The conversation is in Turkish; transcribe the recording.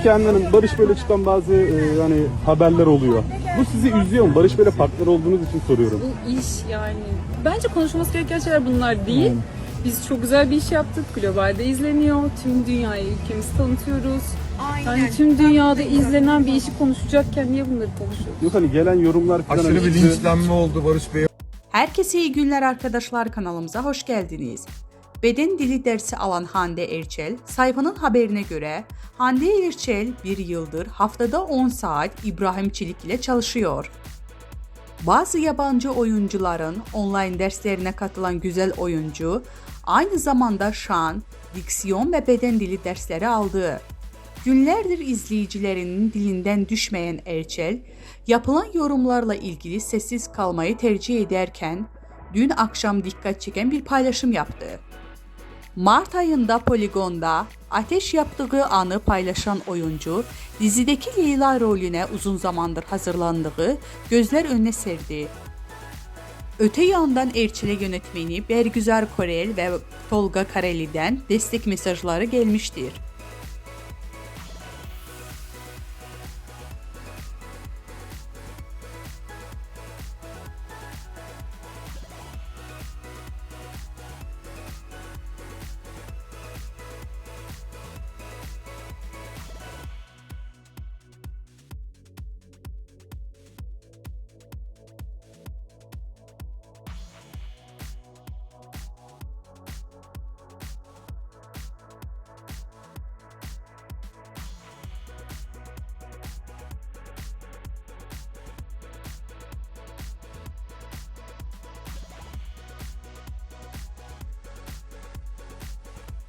Hanım, Barış Bey'le çıkan bazı e, hani haberler oluyor. Bu sizi üzüyor mu? Barış Bey'le partner olduğunuz için soruyorum. Bu iş yani. Bence konuşulması gereken şeyler bunlar değil. Biz çok güzel bir iş yaptık. Globalde izleniyor. Tüm dünyaya ülkemizi tanıtıyoruz. Yani tüm dünyada izlenen bir işi konuşacakken niye bunları konuşuyoruz? Yok hani gelen yorumlar falan. Aşırı bir linçlenme oldu Barış Bey. Herkese iyi günler arkadaşlar kanalımıza hoş geldiniz. Beden dili dersi alan Hande Erçel, sayfanın haberine göre Hande Erçel bir yıldır haftada 10 saat İbrahim Çelik ile çalışıyor. Bazı yabancı oyuncuların online derslerine katılan güzel oyuncu, aynı zamanda şan, diksiyon ve beden dili dersleri aldı. Günlerdir izleyicilerinin dilinden düşmeyen Erçel, yapılan yorumlarla ilgili sessiz kalmayı tercih ederken, dün akşam dikkat çeken bir paylaşım yaptı. Mart ayında Poligon'da ateş yaptığı anı paylaşan oyuncu, dizideki Leyla rolüne uzun zamandır hazırlandığı gözler önüne serdi. Öte yandan Erçel'e yönetmeni Bergüzar Korel ve Tolga Kareli'den destek mesajları gelmiştir.